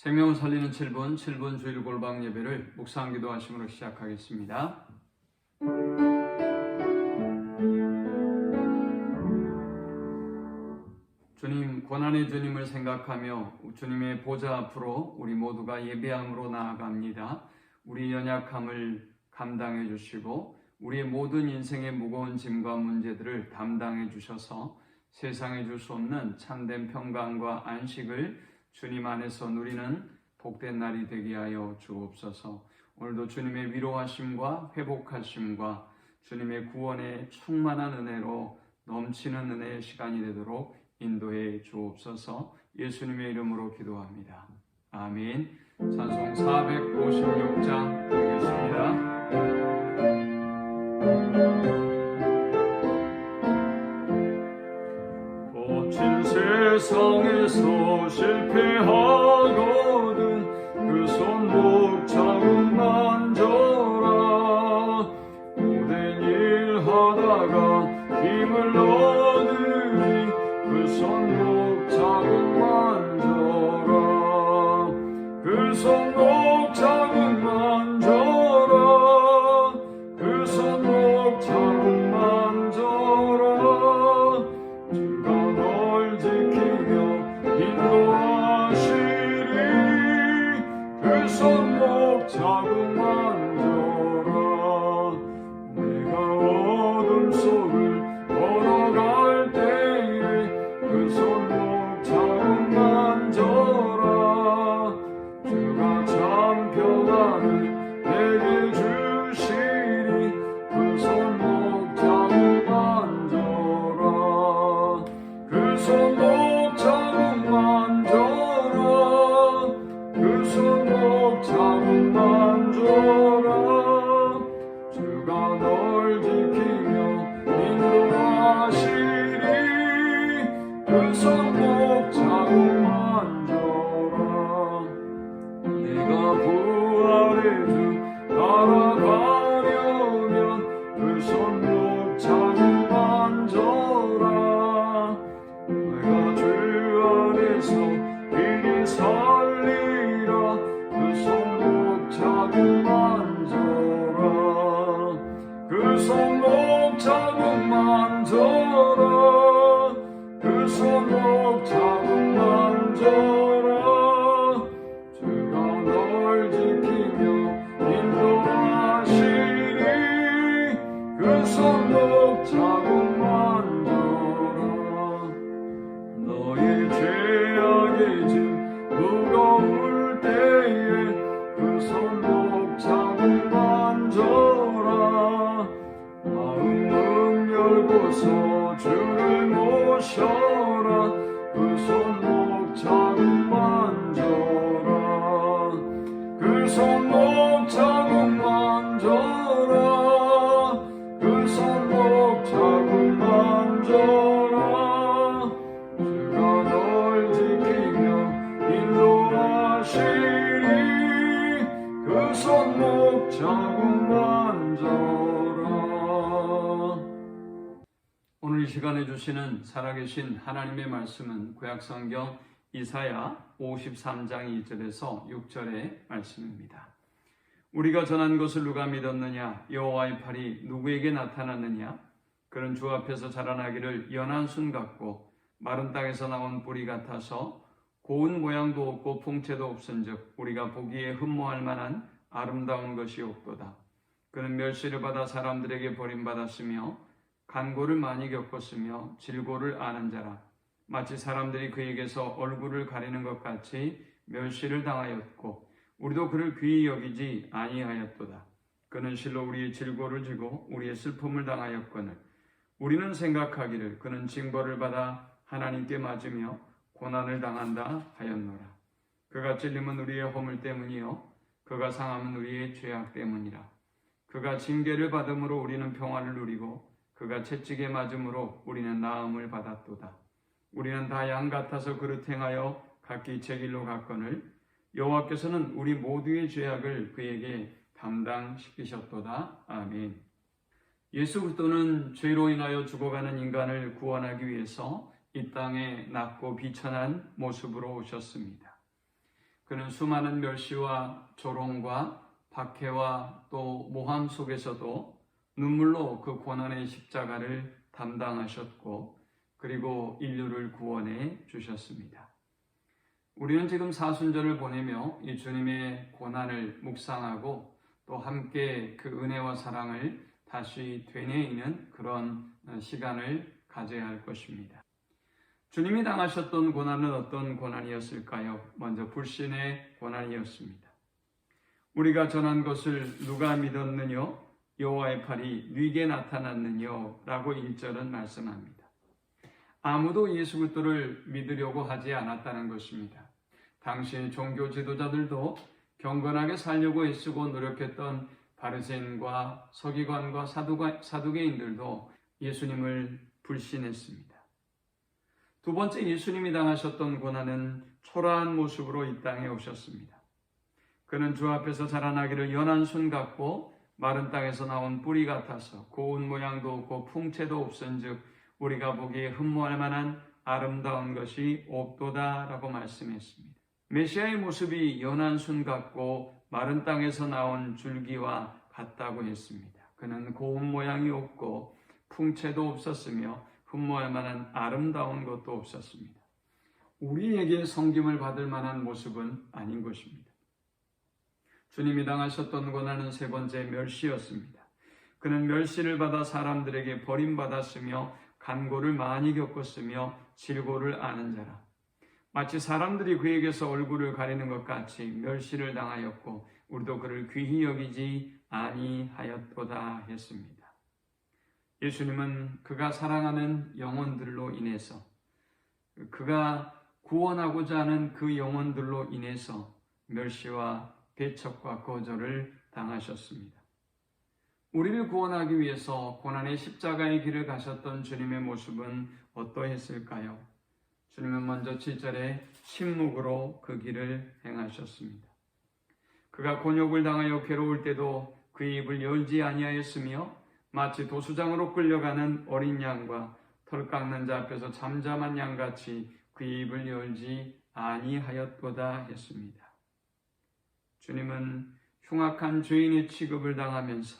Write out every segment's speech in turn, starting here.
생명을 살리는 7분, 7분 주일 골방 예배를 묵상 기도하심으로 시작하겠습니다. 주님, 고난의 주님을 생각하며 주님의 보좌 앞으로 우리 모두가 예배함으로 나아갑니다. 우리 연약함을 감당해 주시고 우리의 모든 인생의 무거운 짐과 문제들을 담당해 주셔서 세상에 줄 수 없는 참된 평강과 안식을 주님 안에서 누리는 복된 날이 되게 하여 주옵소서. 오늘도 주님의 위로하심과 회복하심과 주님의 구원의 충만한 은혜로 넘치는 은혜의 시간이 되도록 인도해 주옵소서. 예수님의 이름으로 기도합니다. 아멘. 찬송 456장 드리겠습니다. 세상에서 실패하거든 그 손목 자국 만져라. 모든 일 하다가 힘을 얻으니 그 손목 자국 만져라. 그 손목 손목 자국 열고서 주를 모셔라. 그 손목 자국 만져라. 그 손목 자국 만져라. 그 손목 자국 만져라. 주가 널 지키며 인도하시리. 그 손목 자국 만져라 오늘 이 시간에 주시는 살아계신 하나님의 말씀은 구약성경 이사야 53장 2절에서 6절의 말씀입니다. 우리가 전한 것을 누가 믿었느냐? 여호와의 팔이 누구에게 나타났느냐? 그는 주 앞에서 자라나기를 연한 순 같고 마른 땅에서 나온 뿌리 같아서 고운 모양도 없고 풍채도 없은즉 우리가 보기에 흠모할 만한 아름다운 것이 없도다. 그는 멸시를 받아 사람들에게 버림받았으며 간고를 많이 겪었으며 질고를 아는 자라. 마치 사람들이 그에게서 얼굴을 가리는 것 같이 멸시를 당하였고 우리도 그를 귀히 여기지 아니하였도다. 그는 실로 우리의 질고를 지고 우리의 슬픔을 당하였거늘 우리는 생각하기를 그는 징벌을 받아 하나님께 맞으며 고난을 당한다 하였노라. 그가 찔림은 우리의 허물 때문이요 그가 상함은 우리의 죄악 때문이라. 그가 징계를 받음으로 우리는 평화를 누리고 그가 채찍에 맞음으로 우리는 나음을 받았도다. 우리는 다 양 같아서 그릇 행하여 각기 제 길로 갔거늘 여호와께서는 우리 모두의 죄악을 그에게 담당시키셨도다. 아멘. 예수 그리스도는 죄로 인하여 죽어가는 인간을 구원하기 위해서 이 땅에 낮고 비천한 모습으로 오셨습니다. 그는 수많은 멸시와 조롱과 박해와 또 모함 속에서도 눈물로 그 고난의 십자가를 담당하셨고 그리고 인류를 구원해 주셨습니다. 우리는 지금 사순절을 보내며 이 주님의 고난을 묵상하고 또 함께 그 은혜와 사랑을 다시 되뇌이는 그런 시간을 가져야 할 것입니다. 주님이 당하셨던 고난은 어떤 고난이었을까요? 먼저 불신의 고난이었습니다. 우리가 전한 것을 누가 믿었느냐? 여호와의 팔이 네게 나타났느냐라고 1절은 말씀합니다. 아무도 예수 그리스도를 믿으려고 하지 않았다는 것입니다. 당시 종교 지도자들도 경건하게 살려고 애쓰고 노력했던 바리새인과 서기관과 사두가, 사두개인들도 예수님을 불신했습니다. 두 번째 예수님이 당하셨던 고난은 초라한 모습으로 이 땅에 오셨습니다. 그는 주 앞에서 자라나기를 연한 순 같고 마른 땅에서 나온 뿌리 같아서 고운 모양도 없고 풍채도 없은즉 우리가 보기에 흠모할 만한 아름다운 것이 없도다라고 말씀했습니다. 메시아의 모습이 연한 순 같고 마른 땅에서 나온 줄기와 같다고 했습니다. 그는 고운 모양이 없고 풍채도 없었으며 흠모할 만한 아름다운 것도 없었습니다. 우리에게 성김을 받을 만한 모습은 아닌 것입니다. 주님이 당하셨던 고난은 세 번째 멸시였습니다. 그는 멸시를 받아 사람들에게 버림받았으며 간고를 많이 겪었으며 질고를 아는 자라. 마치 사람들이 그에게서 얼굴을 가리는 것 같이 멸시를 당하였고 우리도 그를 귀히 여기지 아니하였도다 했습니다. 예수님은 그가 사랑하는 영혼들로 인해서 그가 구원하고자 하는 그 영혼들로 인해서 멸시와 배척과 거절을 당하셨습니다. 우리를 구원하기 위해서 고난의 십자가의 길을 가셨던 주님의 모습은 어떠했을까요? 주님은 먼저 7절에 침묵으로 그 길을 행하셨습니다. 그가 곤욕을 당하여 괴로울 때도 그 입을 열지 아니하였으며 마치 도수장으로 끌려가는 어린 양과 털 깎는 자 앞에서 잠잠한 양같이 그 입을 열지 아니하였도다 했습니다. 주님은 흉악한 죄인의 취급을 당하면서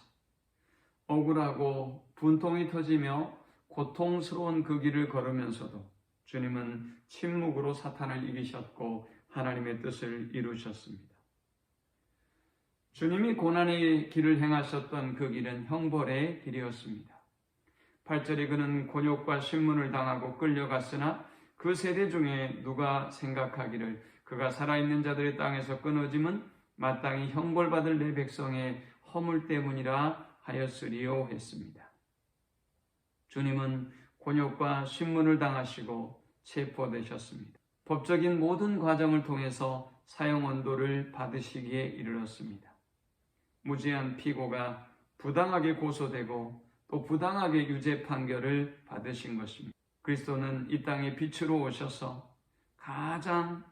억울하고 분통이 터지며 고통스러운 그 길을 걸으면서도 주님은 침묵으로 사탄을 이기셨고 하나님의 뜻을 이루셨습니다. 주님이 고난의 길을 행하셨던 그 길은 형벌의 길이었습니다. 8절에 그는 곤욕과 신문을 당하고 끌려갔으나 그 세대 중에 누가 생각하기를 그가 살아있는 자들의 땅에서 끊어짐은 마땅히 형벌받을 내 백성의 허물 때문이라 하였으리요 했습니다. 주님은 곤욕과 신문을 당하시고 체포되셨습니다. 법적인 모든 과정을 통해서 사형 언도를 받으시기에 이르렀습니다. 무지한 피고가 부당하게 고소되고 또 부당하게 유죄 판결을 받으신 것입니다. 그리스도는 이 땅에 빛으로 오셔서 가장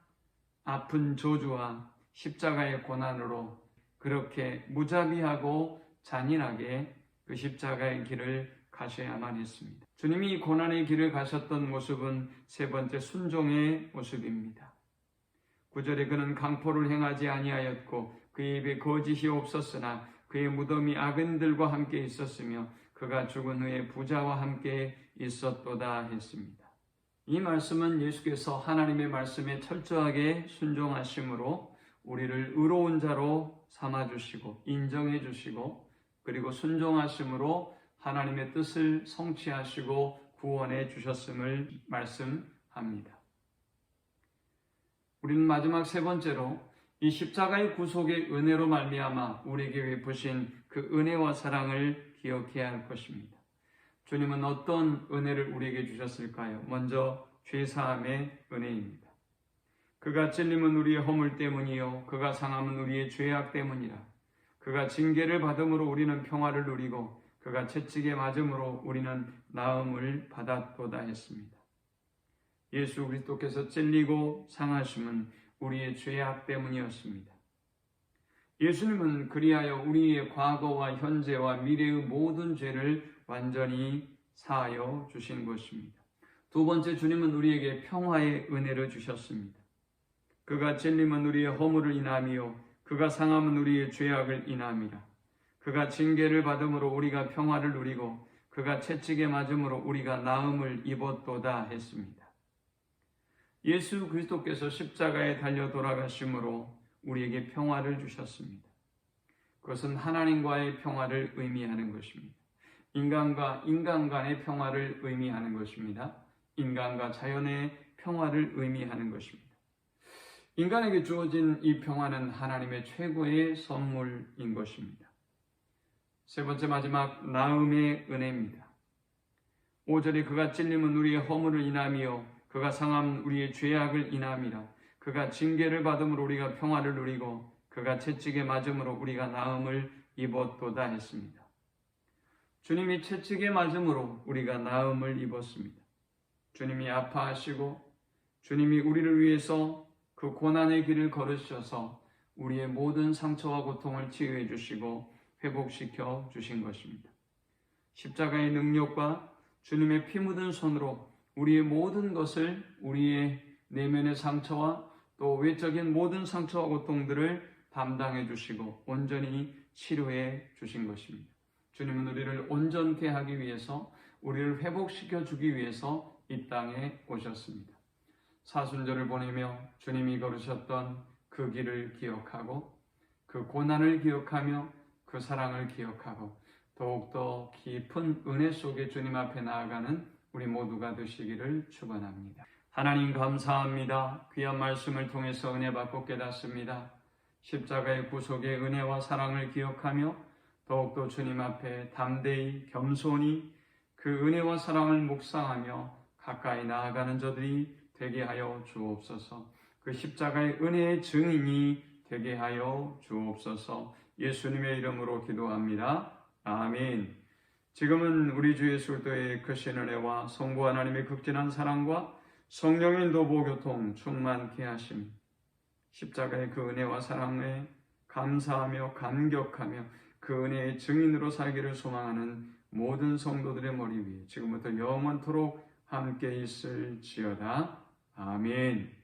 아픈 저주와 십자가의 고난으로 그렇게 무자비하고 잔인하게 그 십자가의 길을 가셔야만 했습니다. 주님이 고난의 길을 가셨던 모습은 세 번째 순종의 모습입니다. 구절에 그는 강포를 행하지 아니하였고 그의 입에 거짓이 없었으나 그의 무덤이 악인들과 함께 있었으며 그가 죽은 후에 부자와 함께 있었도다 했습니다. 이 말씀은 예수께서 하나님의 말씀에 철저하게 순종하심으로 우리를 의로운 자로 삼아 주시고 인정해 주시고 그리고 순종하심으로 하나님의 뜻을 성취하시고 구원해 주셨음을 말씀합니다. 우리는 마지막 세 번째로 이 십자가의 구속의 은혜로 말미암아 우리에게 베푸신 그 은혜와 사랑을 기억해야 할 것입니다. 주님은 어떤 은혜를 우리에게 주셨을까요? 먼저 죄 사함의 은혜입니다. 그가 찔림은 우리의 허물 때문이요 그가 상함은 우리의 죄악 때문이라 그가 징계를 받음으로 우리는 평화를 누리고 그가 채찍에 맞음으로 우리는 나음을 받았도다 했습니다. 예수 그리스도께서 찔리고 상하심은 우리의 죄악 때문이었습니다. 예수님은 그리하여 우리의 과거와 현재와 미래의 모든 죄를 완전히 사하여 주신 것입니다. 두 번째 주님은 우리에게 평화의 은혜를 주셨습니다. 그가 찔림은 우리의 허물을 인함이요 그가 상함은 우리의 죄악을 인함이라 그가 징계를 받음으로 우리가 평화를 누리고 그가 채찍에 맞음으로 우리가 나음을 입었도다 했습니다. 예수 그리스도께서 십자가에 달려 돌아가심으로 우리에게 평화를 주셨습니다. 그것은 하나님과의 평화를 의미하는 것입니다. 인간과 인간 간의 평화를 의미하는 것입니다. 인간과 자연의 평화를 의미하는 것입니다. 인간에게 주어진 이 평화는 하나님의 최고의 선물인 것입니다. 세 번째 마지막 나음의 은혜입니다. 5절에 그가 찔림은 우리의 허물을 인함이요 그가 상함 우리의 죄악을 인함이라 그가 징계를 받음으로 우리가 평화를 누리고 그가 채찍에 맞음으로 우리가 나음을 입었도다 했습니다. 주님이 채찍에 맞음으로 우리가 나음을 입었습니다. 주님이 아파하시고 주님이 우리를 위해서 그 고난의 길을 걸으셔서 우리의 모든 상처와 고통을 치유해 주시고 회복시켜 주신 것입니다. 십자가의 능력과 주님의 피 묻은 손으로 우리의 모든 것을 우리의 내면의 상처와 또 외적인 모든 상처와 고통들을 담당해 주시고 온전히 치료해 주신 것입니다. 주님은 우리를 온전케 하기 위해서 우리를 회복시켜 주기 위해서 이 땅에 오셨습니다. 사순절을 보내며 주님이 걸으셨던 그 길을 기억하고 그 고난을 기억하며 그 사랑을 기억하고 더욱더 깊은 은혜 속에 주님 앞에 나아가는 우리 모두가 되시기를 축원합니다. 하나님 감사합니다. 귀한 말씀을 통해서 은혜 받고 깨닫습니다. 십자가의 구속의 은혜와 사랑을 기억하며 더욱더 주님 앞에 담대히 겸손히 그 은혜와 사랑을 묵상하며 가까이 나아가는 저들이 되게 하여 주옵소서. 그 십자가의 은혜의 증인이 되게 하여 주옵소서. 예수님의 이름으로 기도합니다. 아멘. 지금은 우리 주 예수 그리스도의 크신 은혜와 성부 하나님의 극진한 사랑과 성령의 노보 교통 충만케 하심. 십자가의 그 은혜와 사랑에 감사하며 감격하며 그 은혜의 증인으로 살기를 소망하는 모든 성도들의 머리 위에 지금부터 영원토록 함께 있을지어다. 아멘.